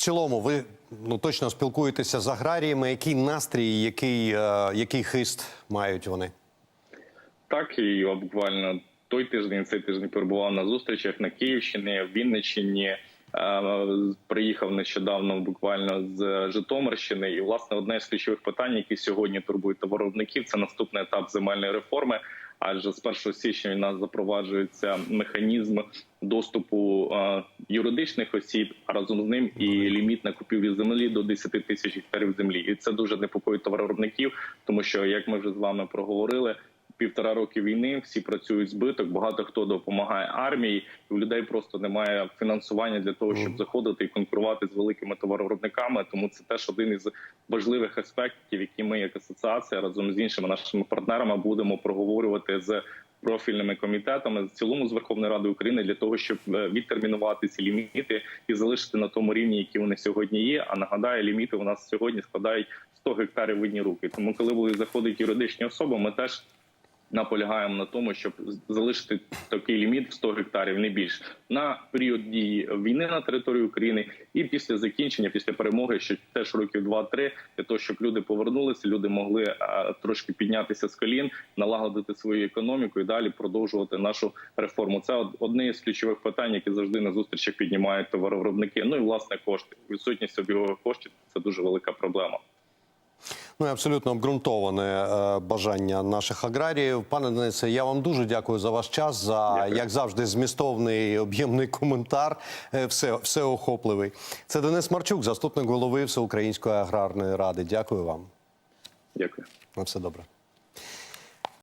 цілому, ви ну точно спілкуєтеся з аграріями. Який настрій, який, е, який хист мають вони? Так, і буквально той тиждень, цей тиждень перебував на зустрічах на Київщині, Вінниччині. Е, Приїхав нещодавно буквально з Житомирщини, і власне одне з ключових питань, які сьогодні турбують товаровиробників, це наступний етап земельної реформи. Адже з 1 січня у нас запроваджується механізм доступу е, юридичних осіб, а разом з ним і ліміт на купівлі землі до 10 тисяч гектарів землі. І це дуже непокоїть товаровиробників, тому що як ми вже з вами проговорили. Півтора роки війни всі працюють збиток. Багато хто допомагає армії. і У людей просто немає фінансування для того, щоб заходити і конкурувати з великими товаровиробниками. Тому це теж один із важливих аспектів, які ми, як асоціація, разом з іншими нашими партнерами, будемо проговорювати з профільними комітетами в цілому з Верховної Ради України для того, щоб е, відтермінувати ці ліміти і залишити на тому рівні, які вони сьогодні є. А нагадаю, ліміти у нас сьогодні складають 100 гектарів в одні руки. Тому, коли будуть заходити юридичні особи, ми теж наполягаємо на тому, щоб залишити такий ліміт в 100 гектарів, не більше на період дії війни на території України і після закінчення, після перемоги, що теж років 2-3, для того, щоб люди повернулися, люди могли трошки піднятися з колін, налагодити свою економіку і далі продовжувати нашу реформу. Це одне із ключових питань, які завжди на зустрічах піднімають товаровиробники. Ну і власне кошти. Відсутність обігових коштів це дуже велика проблема. Ну і абсолютно обґрунтоване е, бажання наших аграріїв. Пане Денисе, я вам дуже дякую за ваш час, за Дякую. як завжди, змістовний об'ємний коментар. Е, все, все охопливий. Це Денис Марчук, заступник голови Всеукраїнської аграрної ради. Дякую вам. Дякую. На все добре.